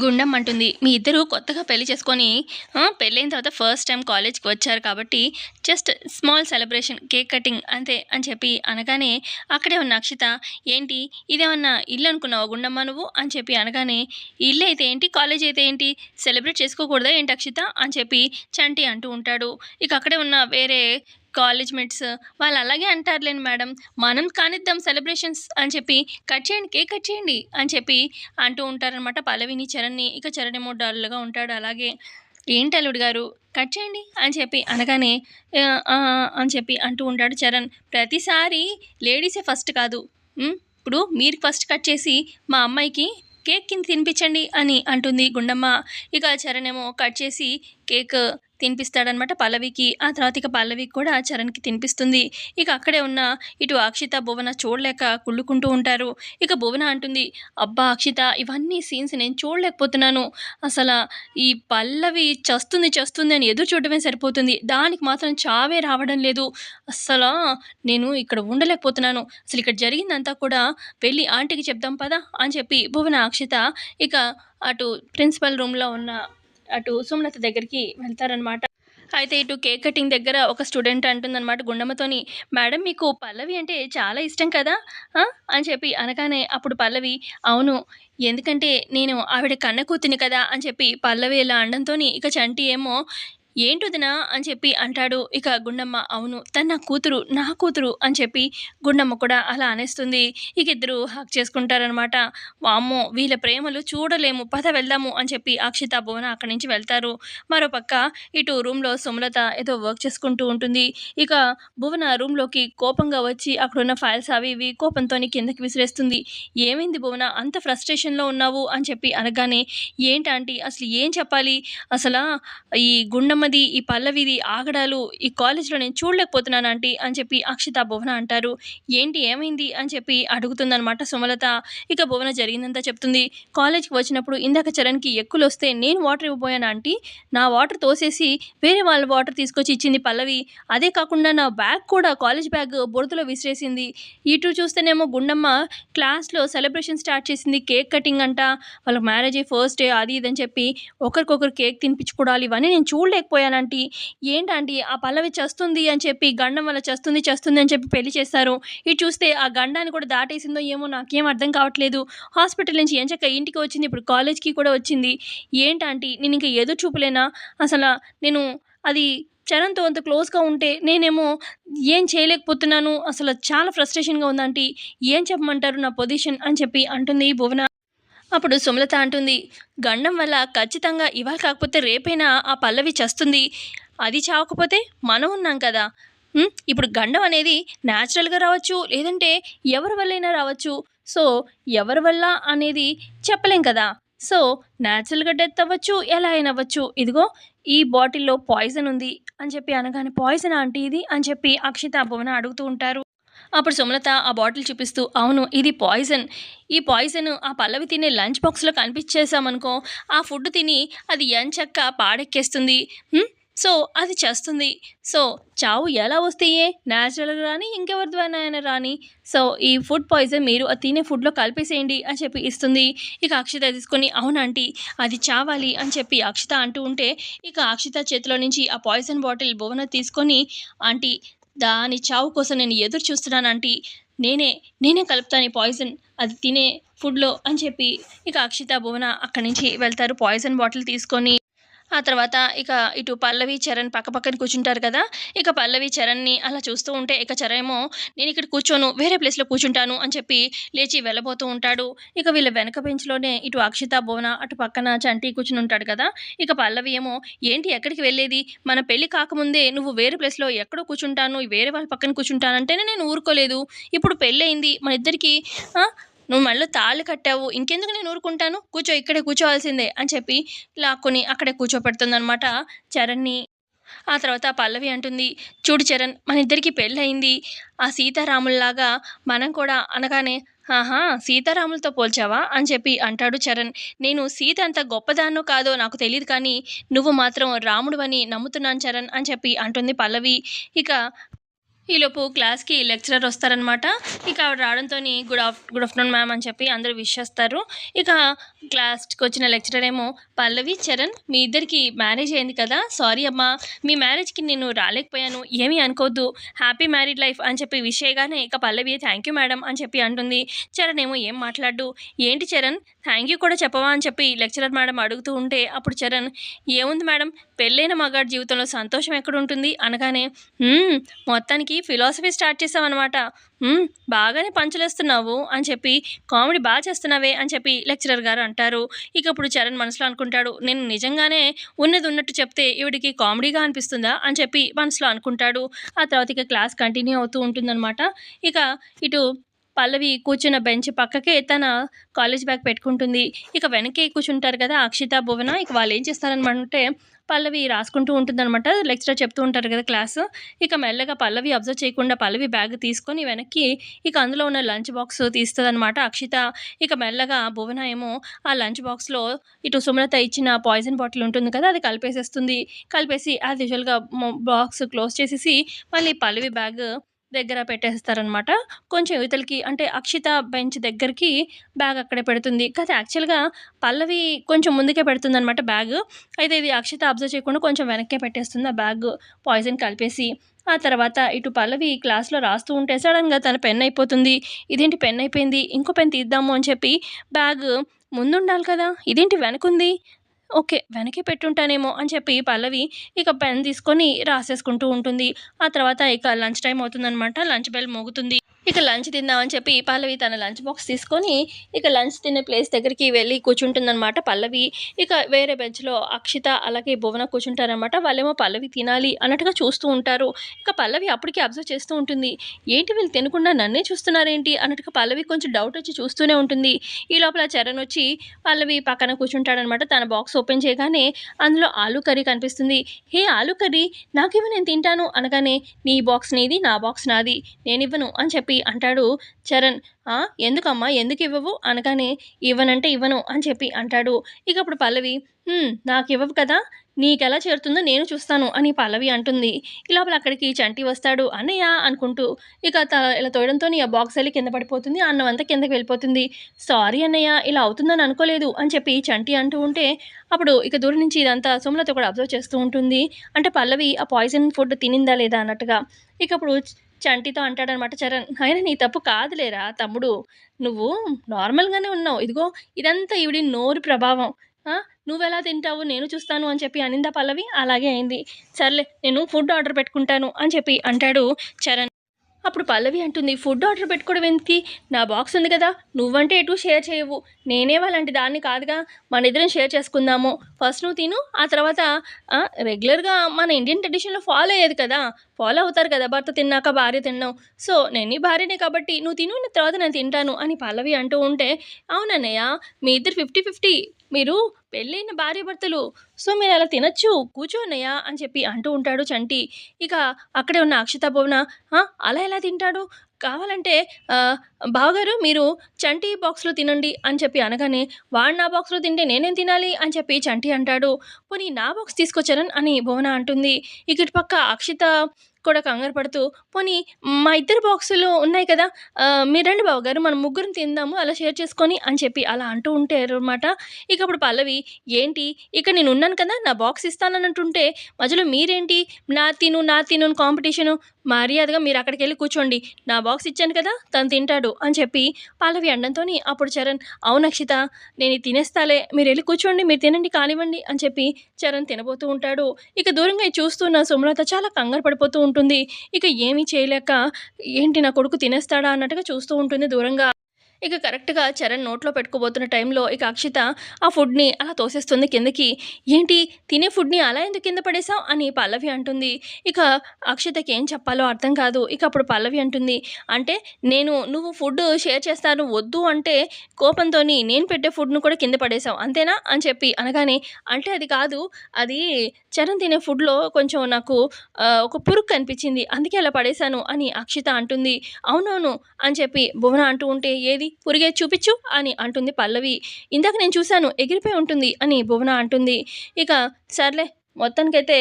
గుండం అంటుంది. మీ ఇద్దరు కొత్తగా పెళ్ళి చేసుకొని పెళ్ళైన తర్వాత ఫస్ట్ టైం కాలేజ్కి వచ్చారు కాబట్టి just small celebration cake cutting అంతే అని చెప్పి అనగానే అక్కడే ఉన్న అక్షిత. ఏంటి? ఇదేమన్నా ఇల్లు అనుకున్నావు గుండమ్మ నువ్వు? అని చెప్పి అనగానే ఇల్లు అయితే ఏంటి? కాలేజ్ అయితే ఏంటి? సెలబ్రేట్ చేసుకోకూడదా ఏంటి అక్షిత? అని చెప్పి చంటి అంటూ ఉంటాడు. ఇక అక్కడే ఉన్న వేరే కాలేజ్ మేట్స్ వాళ్ళు అలాగే అంటారులేండి మేడం. మనం కానిద్దాం సెలబ్రేషన్స్ అని చెప్పి కట్ చేయండి కేక్ కట్ చేయండి అని చెప్పి అంటూ ఉంటారనమాట పల్లవిని చరణ్ని. ఇక చరణ్ ఏమో డల్గా ఉంటాడు అలాగే. ఏంటి అల్లుడు గారు కట్ చేయండి అని చెప్పి అనగానే అని చెప్పి అంటూ ఉంటాడు చరణ్. ప్రతిసారి లేడీసే ఫస్ట్ కాదు. ఇప్పుడు మీరు ఫస్ట్ కట్ చేసి మా అమ్మాయికి కేక్ కింద తినిపించండి అని అంటుంది గుండమ్మ. ఇక చరణ్ ఏమో కట్ చేసి కేక్ తినిపిస్తాడనమాట పల్లవికి. ఆ తర్వాత ఇక పల్లవికి కూడా చరణ్కి తినిపిస్తుంది. ఇక అక్కడే ఉన్న ఇటు అక్షిత భువన చూడలేక కుళ్ళుకుంటూ ఉంటారు. ఇక భువన అంటుంది అబ్బా అక్షిత ఇవన్నీ సీన్స్ నేను చూడలేకపోతున్నాను. అసలు ఈ పల్లవి చస్తుంది చస్తుంది అని ఎదురు చూడడమే సరిపోతుంది. దానికి మాత్రం చావే రావడం లేదు. అసలు నేను ఇక్కడ ఉండలేకపోతున్నాను. అసలు ఇక్కడ జరిగిందంతా కూడా వెళ్ళి ఆంటీకి చెప్దాం పదా అని చెప్పి భువన అక్షిత ఇక అటు ప్రిన్సిపల్ రూమ్లో ఉన్న అటు సుమలత దగ్గరికి వెళ్తారనమాట అయితే ఇటు కేక్ కటింగ్ దగ్గర ఒక స్టూడెంట్ అంటుందన్నమాట గుండమ్మతోని మేడం మీకు పల్లవి అంటే చాలా ఇష్టం కదా? అని చెప్పి అనగానే అప్పుడు పల్లవి అవును ఎందుకంటే నేను ఆవిడ కన్న కూతుని కదా? అని చెప్పి పల్లవి ఇలా అండంతో ఇక చంటి ఏమో ఏంటుదినా అని చెప్పి అంటాడు. ఇక గుండమ్మ అవును తన నా కూతురు నా కూతురు అని చెప్పి గుండమ్మ కూడా అలా అనేస్తుంది. ఇక ఇద్దరు హక్ చేసుకుంటారనమాట వామ్మో వీళ్ళ ప్రేమలు చూడలేము పద వెళ్దాము అని చెప్పి అక్షిత భువన అక్కడి నుంచి వెళ్తారు. మరోపక్క ఇటు రూమ్లో సుమలత ఏదో వర్క్ చేసుకుంటూ ఉంటుంది. ఇక భువన రూమ్లోకి కోపంగా వచ్చి అక్కడున్న ఫైల్స్ అవి ఇవి కోపంతో కిందకి విసిరేస్తుంది. ఏమైంది భువన? అంత ఫ్రస్ట్రేషన్లో ఉన్నావు అని చెప్పి అనగానే ఏంటంటే అసలు ఏం చెప్పాలి? అసలు ఈ గుండమ్మ గుండమ్మది ఈ పల్లవిది ఆగడాలు ఈ కాలేజ్లో నేను చూడలేకపోతున్నాను ఆంటీ అని చెప్పి అక్షిత భువన అంటారు. ఏంటి ఏమైంది అని చెప్పి అడుగుతుందనమాట సుమలత. ఇక భువన జరిగిందంతా చెప్తుంది. కాలేజ్కి వచ్చినప్పుడు ఇందాక చరణ్కి ఎక్కులు వస్తే నేను వాటర్ ఇవ్వబోయాను ఆంటీ. నా వాటర్ తోసేసి వేరే వాళ్ళ వాటర్ తీసుకొచ్చి ఇచ్చింది పల్లవి. అదే కాకుండా నా బ్యాగ్ కూడా కాలేజ్ బ్యాగ్ బురదలో విసిరేసింది. ఇటు చూస్తేనేమో గుండమ్మ క్లాస్లో సెలబ్రేషన్ స్టార్ట్ చేసింది కేక్ కటింగ్ అంట. వాళ్ళ మ్యారేజ్ ఫస్ట్ డే అది ఇదని చెప్పి ఒకరికొకరు కేక్ తినిపించుకోవాలి ఇవన్నీ నేను చూడలేకపోయానంటీ ఏంటంటే? ఆ పల్లవి చేస్తుంది అని చెప్పి గండం వల్ల చేస్తుంది చేస్తుంది అని చెప్పి పెళ్ళి చేస్తారు. ఇటు చూస్తే ఆ గండాన్ని కూడా దాటేసిందో ఏమో నాకేం అర్థం కావట్లేదు. హాస్పిటల్ నుంచి ఎంచక్క ఇంటికి వచ్చింది ఇప్పుడు కాలేజ్కి కూడా వచ్చింది. ఏంటంటే? నేను ఇంకా ఏదో చూపలేనా? అసలు నేను అది చరణ్తో అంత క్లోజ్గా ఉంటే నేనేమో ఏం చేయలేకపోతున్నాను? అసలు చాలా ఫ్రస్ట్రేషన్గా ఉందంటే. ఏం చెప్పమంటారు నా పొజిషన్ అని చెప్పి అంటుంది భువన. అప్పుడు సుమలత అంటుంది గండం వల్ల ఖచ్చితంగా ఇవాళ కాకపోతే రేపైనా ఆ పల్లవి చస్తుంది. అది చావకపోతే మనం ఉన్నాం కదా. ఇప్పుడు గండం అనేది న్యాచురల్గా రావచ్చు లేదంటే ఎవరి వల్లైనా రావచ్చు. సో ఎవరి వల్ల అనేది చెప్పలేం కదా. సో న్యాచురల్గా డెత్ అవ్వచ్చు ఎలా అయినా అవ్వచ్చు. ఇదిగో ఈ బాటిల్లో పాయిజన్ ఉంది అని చెప్పి అనగానే పాయిజన్ ఆంటీ ఇది? అని చెప్పి అక్షిత భువన అడుగుతూ ఉంటారు. అప్పుడు సుమలత ఆ బాటిల్ చూపిస్తూ అవును ఇది పాయిజన్. ఈ పాయిజన్ ఆ పల్లవి తినే లంచ్ బాక్స్లో కనిపించేసామనుకో ఆ ఫుడ్ తిని అది ఎంచక్క పాడెక్కేస్తుంది. సో అది చేస్తుంది. సో చావు ఎలా వస్తాయే? న్యాచురల్గా రాని ఇంకెవరి ద్వారా అయినా రాని? సో ఈ ఫుడ్ పాయిజన్ మీరు ఆ తినే ఫుడ్లో కలిపేసేయండి అని చెప్పి ఇస్తుంది. ఇక అక్షిత తీసుకొని అవునంటీ అది చావాలి అని చెప్పి అక్షిత అంటూ ఉంటే ఇక అక్షిత చేతిలో నుంచి ఆ పాయిజన్ బాటిల్ భువన తీసుకొని ఆంటీ దాని చావు కోసం నేను ఎదురు చూస్తున్నాను ఆంటీ. నేనే నేనే కలుపుతాను ఈ పాయిజన్. అది తినే ఫుడ్లో అని చెప్పి ఇక అక్షిత భువన అక్కడి నుంచి వెళ్తారు. పాయిజన్ బాటిల్ తీసుకొని ఆ తర్వాత ఇక ఇటు పల్లవి చరణ్ పక్క పక్కన కూర్చుంటారు కదా ఇక పల్లవి చరణ్ని అలా చూస్తూ ఉంటే ఇక చరణ్ ఏమో నేను ఇక్కడ కూర్చోను వేరే ప్లేస్లో కూర్చుంటాను అని చెప్పి లేచి వెళ్ళబోతూ ఉంటాడు. ఇక వీళ్ళ వెనక బెంచ్లోనే ఇటు అక్షిత భువన అటు పక్కన చంటి కూర్చుని ఉంటాడు కదా ఇక పల్లవి ఏమో ఏంటి ఎక్కడికి వెళ్ళేది? మన పెళ్ళి కాకముందే నువ్వు వేరే ప్లేస్లో ఎక్కడో కూర్చుంటాను వేరే వాళ్ళ పక్కన కూర్చుంటానంటేనే నేను ఊరుకోలేదు. ఇప్పుడు పెళ్ళయింది మన ఇద్దరికి నువ్వు మళ్ళీ తాళ్ళు కట్టావు ఇంకెందుకు నేను ఊరుకుంటాను? కూర్చో ఇక్కడే కూర్చోవాల్సిందే అని చెప్పి లాక్కొని అక్కడే కూర్చోపెడుతుందనమాట చరణ్ని. ఆ తర్వాత పల్లవి అంటుంది చూడు చరణ్ మన ఇద్దరికి పెళ్ళయింది. ఆ సీతారాముల్లాగా మనం కూడా అనగానే ఆహా సీతారాములతో పోల్చావా? అని చెప్పి అంటాడు చరణ్. నేను సీత అంత గొప్పదాన్నో కాదో నాకు తెలియదు కానీ నువ్వు మాత్రం రాముడు అని నమ్ముతున్నాను చరణ్ అని చెప్పి అంటుంది పల్లవి. ఇక ఈలోపు క్లాస్కి లెక్చరర్ వస్తారనమాట ఇక ఆవిడ రావడంతో good of good afternoon ma'am అని చెప్పి అందరూ విష్ చేస్తారు. ఇక క్లాస్కి వచ్చిన లెక్చరర్ ఏమో పల్లవి చరణ్ మీ ఇద్దరికి మ్యారేజ్ అయింది కదా సారీ అమ్మా మీ మ్యారేజ్కి నేను రాలేకపోయాను ఏమీ అనుకోవద్దు హ్యాపీ మ్యారీడ్ లైఫ్ అని చెప్పి విషయగానే ఇక పల్లవి థ్యాంక్ యూ మేడం అని చెప్పి అంటుంది. చరణ్ ఏమో ఏం మాట్లాడు ఏంటి చరణ్ థ్యాంక్ యూ కూడా చెప్పవా అని చెప్పి లెక్చరర్ మేడం అడుగుతూ ఉంటే అప్పుడు చరణ్ ఏముంది మేడం పెళ్ళైన మగాడి జీవితంలో సంతోషం ఎక్కడ ఉంటుంది అనగానే మొత్తానికి ఫిలాసఫీ స్టార్ట్ చేసామన్నమాట బాగానే పంచులేస్తున్నావు అని చెప్పి కామెడీ బాగా చేస్తున్నావే అని చెప్పి లెక్చరర్ గారు అంటారు. ఇక ఇప్పుడు చరణ్ మనసులో అనుకుంటాడు నేను నిజంగానే ఉన్నది ఉన్నట్టు చెప్తే ఈవిడికి కామెడీగా అనిపిస్తుందా? అని చెప్పి మనసులో అనుకుంటాడు. ఆ తర్వాత ఇక క్లాస్ కంటిన్యూ అవుతూ ఉంటుందన్నమాట. ఇక ఇటు పల్లవి కూర్చున్న బెంచ్ పక్కకే తన కాలేజ్ బ్యాగ్ పెట్టుకుంటుంది. ఇక వెనకే కూర్చుంటారు కదా అక్షిత భువన. ఇక వాళ్ళు ఏం చేస్తారనమంటే పల్లవి రాసుకుంటూ ఉంటుందన్నమాట. లెక్చరర్ చెప్తూ ఉంటారు కదా క్లాస్. ఇక మెల్లగా పల్లవి అబ్జర్వ్ చేయకుండా పల్లవి బ్యాగ్ తీసుకొని వెనక్కి ఇక అందులో ఉన్న లంచ్ బాక్స్ తీస్తుందన్నమాట అక్షిత. ఇక మెల్లగా భువన ఏమో ఆ లంచ్ బాక్స్లో ఇటు సుమలత ఇచ్చిన పాయిజన్ బాటిల్ ఉంటుంది కదా అది కలిపేసేస్తుంది. కలిపేసి యాజ్ యూజువల్గా బాక్స్ క్లోజ్ చేసేసి మళ్ళీ పల్లవి బ్యాగ్ దగ్గర పెట్టేస్తారనమాట. కొంచెం యువతలకి అంటే అక్షిత బెంచ్ దగ్గరికి బ్యాగ్ అక్కడే పెడుతుంది. కదా యాక్చువల్గా పల్లవి కొంచెం ముందుకే పెడుతుంది అనమాట బ్యాగ్. అయితే ఇది అక్షిత అబ్జర్వ్ చేయకుండా కొంచెం వెనక్కే పెట్టేస్తుంది ఆ బ్యాగ్ పాయిజన్ కలిపేసి. ఆ తర్వాత ఇటు పల్లవి క్లాస్లో రాస్తూ ఉంటే సడన్గా తన పెన్ అయిపోతుంది. ఇదేంటి పెన్ అయిపోయింది? ఇంకో పెన్ తీద్దాము అని చెప్పి బ్యాగ్ ముందుండాలి కదా? ఇదేంటి వెనకుంది? ఓకే వెనక్కి పెట్టుంటానేమో అని చెప్పి పల్లవి ఇక పెన్ తీసుకొని రాసేసుకుంటూ ఉంటుంది. ఆ తర్వాత ఇక లంచ్ టైం అవుతుందన్నమాట. లంచ్ బెల్ మోగుతుంది. ఇక లంచ్ తిందామని చెప్పి పల్లవి తన లంచ్ బాక్స్ తీసుకొని ఇక లంచ్ తినే ప్లేస్ దగ్గరికి వెళ్ళి కూర్చుంటుందన్నమాట. పల్లవి ఇక వేరే బెంచ్లో అక్షిత అలాగే భువన కూర్చుంటారనమాట వాళ్ళేమో పల్లవి తినాలి అన్నట్టుగా చూస్తూ ఉంటారు. ఇక పల్లవి అప్పటికే అబ్జర్వ్ చేస్తూ ఉంటుంది. ఏంటి వీళ్ళు తినకుండా నన్నే చూస్తున్నారేంటి అన్నట్టుగా పల్లవి కొంచెం డౌట్ వచ్చి చూస్తూనే ఉంటుంది. ఈ లోపల చరణ్ వచ్చి పల్లవి పక్కన కూర్చుంటాడనమాట తన బాక్స్ ఓపెన్ చేయగానే అందులో ఆలు కర్రీ కనిపిస్తుంది. హే ఆలు కర్రీ నాకేమో నేను తింటాను అనగానే నీ బాక్స్ నీది నా బాక్స్ నాది నేను ఇవ్వను అని చెప్పి అంటాడు చరణ్. "ఆ, ఎందుకమ్మా? ఎందుకు ఇవ్వవు? అనగానే ఇవ్వనంటే ఇవ్వను అని చెప్పి అంటాడు. ఇక అప్పుడు పల్లవి నాకు ఇవ్వవు కదా? నీకెలా చేరుతుందో నేను చూస్తాను అని పల్లవి అంటుంది. ఈ లోపల అక్కడికి చంటి వస్తాడు అన్నయ్య అనుకుంటూ. ఇక త ఇలా తోయడంతో ఆ బాక్స్ వెళ్ళి కింద పడిపోతుంది. అన్నం అంతా కిందకి వెళ్ళిపోతుంది. సారీ అన్నయ్య ఇలా అవుతుందని అనుకోలేదు అని చెప్పి చంటి అంటూ ఉంటే అప్పుడు ఇక దూరం నుంచి ఇదంతా సుమలత కూడా అబ్జర్వ్ చేస్తూ ఉంటుంది. అంటే పల్లవి ఆ పాయిజన్ ఫుడ్ తినిందా లేదా? అన్నట్టుగా. ఇక అప్పుడు చంటితో అంటాడనమాట చరణ్. అయినా నీ తప్పు కాదులేరా తమ్ముడు నువ్వు నార్మల్గానే ఉన్నావు. ఇదిగో ఇదంతా ఈవిడి నోరు ప్రభావం. నువ్వెలా తింటావు? నేను చూస్తాను అని చెప్పి అనిందా పల్లవి. అలాగే అయింది. సర్లే నేను ఫుడ్ ఆర్డర్ పెట్టుకుంటాను అని చెప్పి అంటాడు చరణ్. అప్పుడు పల్లవి అంటుంది ఫుడ్ ఆర్డర్ పెట్టుకోవడం ఎందుకు నా బాక్స్ ఉంది కదా నువ్వంటే ఎటు షేర్ చేయవు. నేనే వాళ్ళంటి దాన్ని కాదుగా మన ఇద్దరం షేర్ చేసుకుందాము. ఫస్ట్ నువ్వు తిను ఆ తర్వాత రెగ్యులర్గా మన ఇండియన్ ట్రెడిషన్లో ఫాలో అయ్యేది కదా ఫాలో అవుతారు కదా భర్త తిన్నాక భార్య తిన్నావు. సో నేను నీ భార్యనే కాబట్టి నువ్వు తిను తర్వాత నేను తింటాను అని పల్లవి అంటూ ఉంటే అవునన్నయ్య మీ ఇద్దరు ఫిఫ్టీ ఫిఫ్టీ మీరు పెళ్ళైన భార్య భర్తలు సో మీరు అలా తినచ్చు కూర్చోనయ్యా అని చెప్పి అంటూ ఉంటాడు చంటి. ఇక అక్కడే ఉన్న అక్షిత భువన అలా ఎలా తింటాడు? కావాలంటే బావగారు మీరు చంటి బాక్స్లో తినండి అని చెప్పి అనగానే వాడు నా బాక్స్లో తింటే నేనేం తినాలి? అని చెప్పి చంటి అంటాడు. పోనీ నా బాక్స్ తీసుకొచ్చారని అని భువన అంటుంది. ఇక పక్క అక్షిత కూడా కంగారు పడుతూ పోనీ మా ఇద్దరు బాక్సులు ఉన్నాయి కదా ఆ, మీరు రండి బావగారు మనం ముగ్గురం తిందాము అలా షేర్ చేసుకొని అని చెప్పి అలా అంటూ ఉంటారు అనమాట ఇక అప్పుడు పల్లవి ఏంటి? ఇక్కడ నేను ఉన్నాను కదా నా బాక్స్ ఇస్తానని అంటుంటే మధ్యలో మీరేంటి? నా తిను నా తిను కాంపిటీషను మర్యాదగా మీరు అక్కడికి వెళ్ళి కూర్చోండి. నా బాక్స్ ఇచ్చాను కదా తను తింటాడు అని చెప్పి పల్లవి అండంతో అప్పుడు చరణ్ అవును అక్షిత నేను తినేస్తాలే మీరు వెళ్ళి కూర్చోండి మీరు తినండి కానివ్వండి అని చెప్పి చరణ్ తినబోతూ ఉంటాడు. ఇక దూరంగా చూస్తున్న సుమలత చాలా కంగారు పడిపోతూ ఉంటుంది. ఇక ఏమీ చేయలేక ఏంటి నా కొడుకు తినేస్తాడా? అన్నట్టుగా చూస్తూ ఉంటుంది దూరంగా. ఇక కరెక్ట్గా చరణ్ నోట్లో పెట్టుకోబోతున్న టైంలో ఇక అక్షిత ఆ ఫుడ్ని అలా తోసేస్తుంది కిందకి. ఏంటి? తినే ఫుడ్ని అలా ఎందుకు కింద పడేశావు? అని పల్లవి అంటుంది. ఇక అక్షితకి ఏం చెప్పాలో అర్థం కాదు. ఇక అప్పుడు పల్లవి అంటుంది. అంటే నేను నువ్వు ఫుడ్ షేర్ చేస్తాను వద్దు అంటే కోపంతో నేను పెట్టే ఫుడ్ను కూడా కింద పడేసావు అంతేనా? అని చెప్పి అనగానే అంటే అది కాదు. అది చరణ్ తినే ఫుడ్లో కొంచెం నాకు ఒక పురుగు కనిపించింది. అందుకే అలా పడేశాను అని అక్షిత అంటుంది. అవునవును అని చెప్పి భువన అంటూ ఉంటే ఏది? పురిగే చూపించు అని అంటుంది పల్లవి. ఇందాక నేను చూశాను ఎగిరిపోయి ఉంటుంది అని భువన అంటుంది. ఇక సర్లే మొత్తానికైతే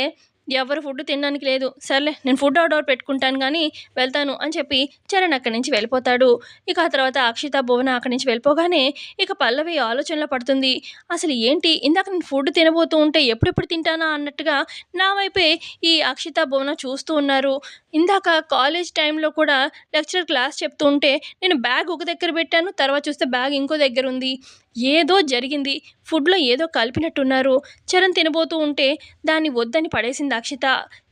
ఎవరు ఫుడ్ తినడానికి లేదు. సర్లే నేను ఫుడ్ ఆర్డర్ పెట్టుకుంటాను కానీ వెళ్తాను అని చెప్పి చరణ్ అక్కడి నుంచి వెళ్ళిపోతాడు. ఇక ఆ తర్వాత అక్షిత భువన అక్కడి నుంచి వెళ్ళిపోగానే ఇక పల్లవి ఆలోచనలో పడుతుంది. అసలు ఏంటి? ఇందాక నేను ఫుడ్ తినబోతూ ఉంటే ఎప్పుడెప్పుడు తింటానా అన్నట్టుగా నా వైపే ఈ అక్షిత భువన చూస్తూ ఉన్నారు. ఇందాక కాలేజ్ టైంలో కూడా లెక్చరర్ క్లాస్ చెప్తూ ఉంటే నేను బ్యాగ్ ఒక దగ్గర పెట్టాను తర్వాత చూస్తే బ్యాగ్ ఇంకో దగ్గర ఉంది. ఏదో జరిగింది. ఫుడ్లో ఏదో కలిపినట్టున్నారు. చరణ్ తినబోతూ ఉంటే దాన్ని వద్దని పడేసింది అక్షిత.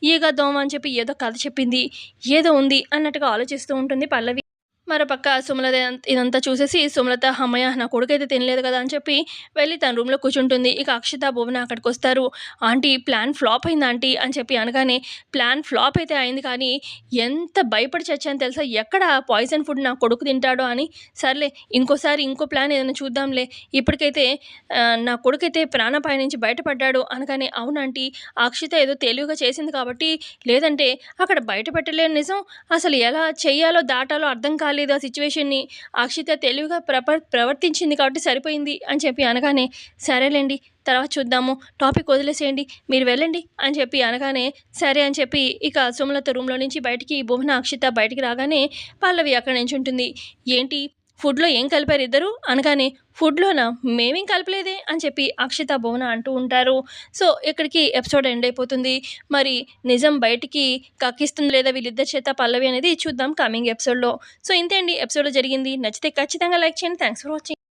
ఈగ దోమ అని చెప్పి ఏదో కథ చెప్పింది. ఏదో ఉంది అన్నట్టుగా ఆలోచిస్తూ ఉంటుంది పల్లవి. మరోపక్క సుమలత ఇదంతా చూసేసి సుమలత అమ్మయ్య నా కొడుకు అయితే తినలేదు కదా అని చెప్పి వెళ్ళి తన రూమ్లో కూర్చుంటుంది. ఇక అక్షిత భువన అక్కడికి వస్తారు ఆంటీ ప్లాన్ ఫ్లాప్ అయింది ఆంటీ? అని చెప్పి అనగానే ప్లాన్ ఫ్లాప్ అయితే అయింది కానీ ఎంత భయపడి చచ్చాను తెలుసా? ఎక్కడ పాయిజన్ ఫుడ్ నా కొడుకు తింటాడో అని. సర్లే ఇంకోసారి ఇంకో ప్లాన్ ఏదైనా చూద్దాంలే. ఇప్పటికైతే నా కొడుకైతే ప్రాణపాయ నుంచి బయటపడ్డాడు అనగానే అవునంటీ అక్షిత ఏదో తెలివిగా చేసింది కాబట్టి లేదంటే అక్కడ బయట పెట్టలేని నిజం. అసలు ఎలా చేయాలో దాటాలో అర్థం కాలేదు. ఆ సిచ్యువేషన్ని అక్షిత తెలివిగా ప్రప ప్రవర్తించింది కాబట్టి సరిపోయింది అని చెప్పి అనగానే సరేలేండి తర్వాత చూద్దాము టాపిక్ వదిలేసేయండి మీరు వెళ్ళండి అని చెప్పి అనగానే సరే అని చెప్పి ఇక సుమలత రూమ్లో నుంచి బయటికి భువన అక్షిత బయటికి రాగానే పల్లవి అక్కడ నుంచి ఉంటుంది ఏంటి? ఫుడ్లో ఏం కలిపారు ఇద్దరు? అనగానే ఫుడ్లోనా? మేమేం కలపలేదే అని చెప్పి అక్షిత భువన అంటూ ఉంటారు. సో ఇక్కడికి ఎపిసోడ్ ఎండ్ అయిపోతుంది. మరి నిజం బయటికి కక్కిస్తుంది లేదా వీళ్ళిద్దరి చేత పల్లవి అనేది చూద్దాం కమింగ్ ఎపిసోడ్లో. సో ఇంతే అండి. ఎపిసోడ్లో జరిగింది. నచ్చితే ఖచ్చితంగా లైక్ చేయండి. Thanks for watching.